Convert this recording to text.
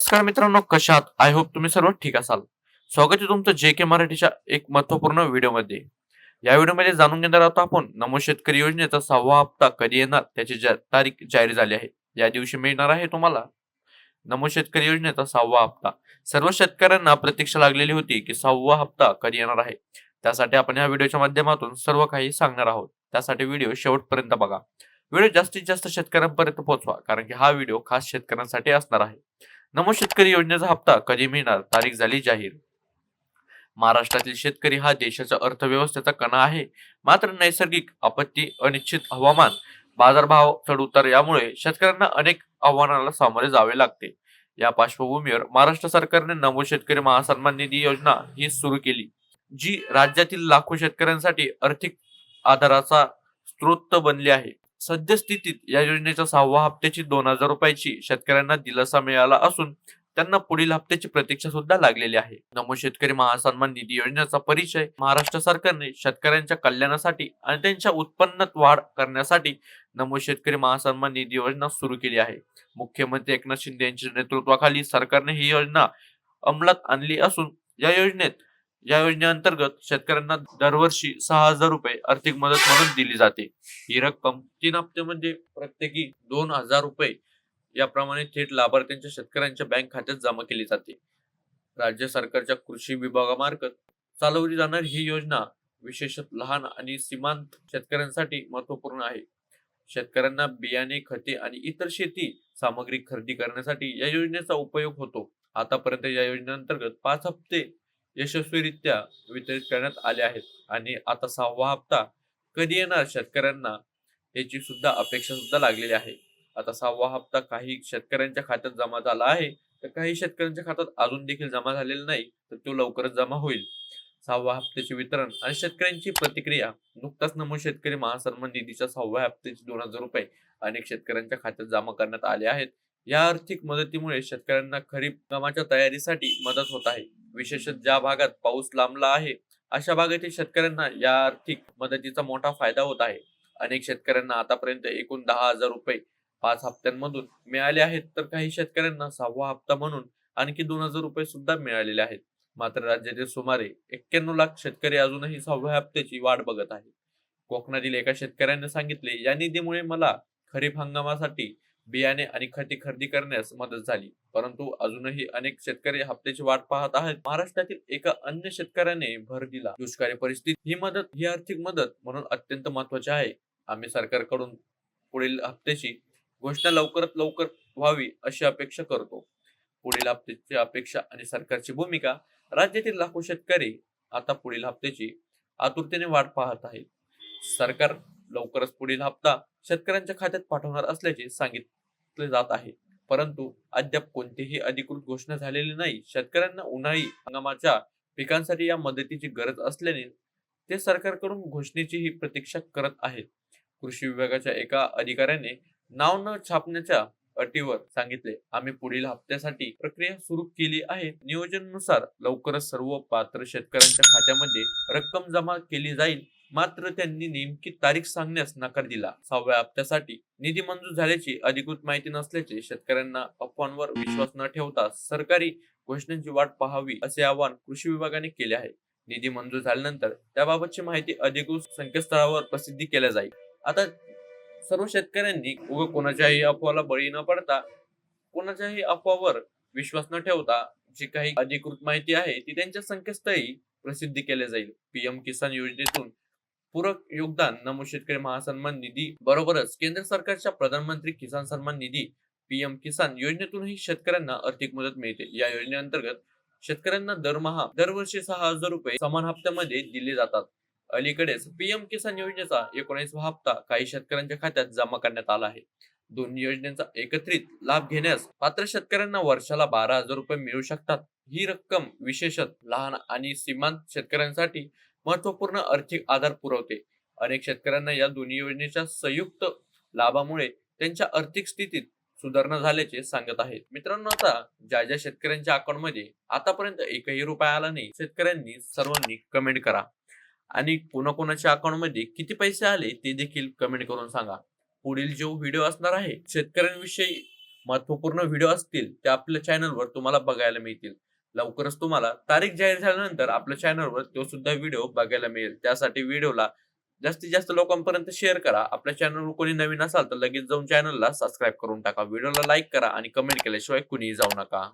नमस्कार मित्रांनो कशात आय होप तुम्ही सर्व ठीक असाल. स्वागत आहे तुमचं जे के मराठीच्या एक महत्त्वपूर्ण व्हिडिओमध्ये. या व्हिडिओमध्ये जाणून घेणार आहोत आपण नमो शेतकरी योजनेचा सहावा हप्ता कधी येणार त्याची जा- तारीख जाहीर झाली आहे या दिवशी मिळणार आहे तुम्हाला. नमो शेतकरी योजनेचा सहावा हप्ता. सर्व शेतकऱ्यांना प्रतीक्षा लागलेली होती की सहावा हप्ता कधी येणार आहे. त्यासाठी आपण या व्हिडिओच्या माध्यमातून सर्व काही सांगणार आहोत. त्यासाठी व्हिडिओ शेवटपर्यंत बघा. व्हिडिओ जास्तीत जास्त शेतकऱ्यांपर्यंत पोहोचवा कारण की हा व्हिडिओ खास शेतकऱ्यांसाठी असणार आहे. नमो शेतकरी योजनेचा हप्ता कधी मिळणार? तारीख झाली जाहीर. महाराष्ट्रातील शेतकरी हा देशाच्या अर्थव्यवस्थेचा कणा आहे. मात्र नैसर्गिक आपत्ती अनिश्चित हवामान बाजारभाव चढउतार यामुळे शेतकऱ्यांना अनेक आव्हानाला सामोरे जावे लागते. या पार्श्वभूमीवर महाराष्ट्र सरकारने नमो शेतकरी महासन्मान निधी योजना ही सुरू केली जी राज्यातील लाखो शेतकऱ्यांसाठी आर्थिक आधाराचा स्रोत बनली आहे. सद्यस्थितीत या योजनेच्या सहावा हप्त्याची दोन हजार रुपयाची शेतकऱ्यांना दिलासा मिळाला असून त्यांना पुढील हप्त्याची प्रतीक्षा सुद्धा लागलेली आहे. नमो शेतकरी महासन्मान निधी योजनेचा परिचय महाराष्ट्र सरकारने शेतकऱ्यांच्या कल्याणासाठी आणि त्यांच्या उत्पन्नात वाढ करण्यासाठी नमो शेतकरी महासन्मान निधी योजना सुरू केली आहे. मुख्यमंत्री एकनाथ शिंदे यांच्या नेतृत्वाखाली सरकारने ही योजना अंमलात आणली असून या योजनेत या योजनेअंतर्गत शेतकऱ्यांना दरवर्षी सहा हजार रुपये आर्थिक मदत म्हणून दिली जाते. ही रक्कम तीन हप्त्यामध्ये म्हणजे प्रत्येकी दोन हजार रुपये. याप्रमाणे थेट लाभार्थ्यांच्या शेतकऱ्यांच्या बँक खात्यात जमा केली जाते. राज्य सरकारच्या कृषी विभागामार्फत चालवली जाणारी ही योजना विशेषत लहान आणि सीमांत शेतकऱ्यांसाठी महत्त्वपूर्ण आहे. शेतकऱ्यांना बियाणे खते आणि इतर शेती सामग्री खरेदी करण्यासाठी या योजनेचा उपयोग होतो. आतापर्यंत या योजनेअंतर्गत पाच हप्ते यशस्वीरित्या वितरित करण्यात आले आहेत. आणि आता सहावा हप्ता कधी येणार शेतकऱ्यांना याची सुद्धा अपेक्षा सुद्धा लागलेली आहे. आता सहावा हप्ता काही शेतकऱ्यांच्या खात्यात जमा झाला आहे तर काही शेतकऱ्यांच्या खात्यात अजून देखील जमा झालेला नाही तर तो लवकरच जमा होईल. सहाव्या हप्त्याचे वितरण आणि शेतकऱ्यांची प्रतिक्रिया नुकताच नमूद शेतकरी महासन्मान निधीच्या सहाव्या हप्त्याचे दोन हजार रुपये अनेक शेतकऱ्यांच्या खात्यात जमा करण्यात आले आहेत. या आर्थिक मदतीमुळे शेतकऱ्यांना खरीप कामाच्या तयारीसाठी मदत होत आहे. विशेषतः ज्या भागात पाऊस लांबला आहे अशा भागातील शेतकऱ्यांना या आर्थिक मदतीचा मोठा फायदा होत आहे. अनेक शेतकऱ्यांना आतापर्यंत एकूण दहा हजार रुपये पाच हप्त्यांमधून मिळाले आहेत तर काही शेतकऱ्यांना सहावा हप्ता म्हणून आणखी दोन हजार रुपये सुद्धा मिळालेले आहेत. मात्र राज्यातील सुमारे एक्क्याण्णव लाख शेतकरी अजूनही सहाव्या हप्त्याची वाट बघत आहे कोकणातील एका शेतकऱ्याने सांगितले या निधीमुळे मला खरीप हंगामासाठी बियाणे आणि खते खरेदी करण्यास मदत झाली. परंतु अजूनही अनेक शेतकरी हप्त्याची वाट पाहत आहेत. महाराष्ट्रातील एका अन्य शेतकऱ्याने भर दिला. दुष्काळी परिस्थिती ही मदत ही आर्थिक मदत म्हणून अत्यंत महत्वाची आहे. आम्ही सरकारकडून पुढील हप्त्याची घोषणा लवकरात लवकर व्हावी अशी अपेक्षा करतो. पुढील हप्त्याची अपेक्षा आणि सरकारची भूमिका राज्यातील लाखो शेतकरी आता पुढील हप्त्याची आतुरतेने वाट पाहत आहेत. सरकार लवकरच पुढील हप्ता शेतकऱ्यांच्या खात्यात पाठवणार असल्याचे सांगितले जात आहे. परंतु अद्याप कोणतीही अधिकृत घोषणा झालेली नाही. शेतकऱ्यांना उन्हाळी हंगामाच्या पिकांसाठी या मदतीची गरज असल्याने ते सरकारकडून घोषणेची ही प्रतीक्षा करत आहेत. कृषी विभागाच्या एका अधिकाऱ्याने नाव न छापण्याच्या अटीवर सांगितले. आम्ही पुढील हप्त्यासाठी प्रक्रिया सुरू केली आहे. नियोजनानुसार लवकरच सर्व पात्र शेतकऱ्यांच्या खात्यामध्ये रक्कम जमा केली जाईल. मात्र त्यांनी नेमकी तारीख सांगण्यास नकार दिला. सहाव्या हप्त्यासाठी निधी मंजूर झाल्याची अधिकृत माहिती नसल्याचे शेतकऱ्यांना अफवांवर विश्वास न ठेवता सरकारी घोषणांची वाट पाहावी असे आवाहन कृषी विभागाने केले आहे. निधी मंजूर झाल्यानंतर त्याबाबतची माहिती अधिकृत संकेतस्थळावर प्रसिद्धी केल्या जाईल. आता सर्व शेतकऱ्यांनी उग कोणाच्याही अफवाला बळी न पडता कोणाच्याही अफवावर विश्वास न ठेवता जी काही अधिकृत माहिती आहे ती त्यांच्या संकेतस्थळी प्रसिद्धी केल्या जाईल. पीएम किसान योजनेतून पूरक योगदान नमो शेतकरी महासन्मान निधी बरोबरच केंद्र सरकारच्या प्रधानमंत्री किसान सन्मान निधी पीएम किसान योजनेतूनही शेतकऱ्यांना आर्थिक मदत मिळते. या योजनेअंतर्गत शेतकऱ्यांना दरमहा दरवर्षी सहा हजार रुपये समान हप्त्यामध्ये दिले जातात. अलीकडेच पीएम किसान योजनेचा एकोणीसवा हप्ता काही शेतकऱ्यांच्या खात्यात जमा करण्यात आला आहे. दोन्ही योजनेचा एकत्रित लाभ घेण्यास पात्र शेतकऱ्यांना वर्षाला बारा हजार रुपये मिळू शकतात. ही रक्कम विशेषत लहान आणि सीमांत शेतकऱ्यांसाठी महत्त्वपूर्ण आर्थिक आधार पुरवते. अनेक शेतकऱ्यांना या दोन्ही योजनेच्या संयुक्त लाभामुळे त्यांच्या आर्थिक स्थितीत सुधारणा झाल्याचे सांगत आहेत. मित्रांनो आता ज्या ज्या शेतकऱ्यांच्या अकाउंटमध्ये आतापर्यंत एकही रुपया आला नाही शेतकऱ्यांनी सर्वांनी कमेंट करा. आणि कोणाकोणाच्या अकाउंटमध्ये किती पैसे आले ते देखील कमेंट करून सांगा. पुढील जो व्हिडिओ असणार आहे शेतकऱ्यांविषयी महत्त्वपूर्ण व्हिडिओ असतील ते आपल्या चॅनलवर तुम्हाला बघायला मिळतील. लवकरच तुम्हाला तारीख जाहीर झाल्यानंतर आपल्या चॅनलवर तो सुद्धा व्हिडिओ बघायला मिळेल. त्यासाठी व्हिडिओला जास्तीत जास्त लोकांपर्यंत शेअर करा. आपल्या चॅनलवर कोणी नवीन असाल तर लगेच जाऊन चॅनलला सबस्क्राईब करून टाका. व्हिडिओला लाईक करा आणि कमेंट केल्याशिवाय कुणीही जाऊ नका.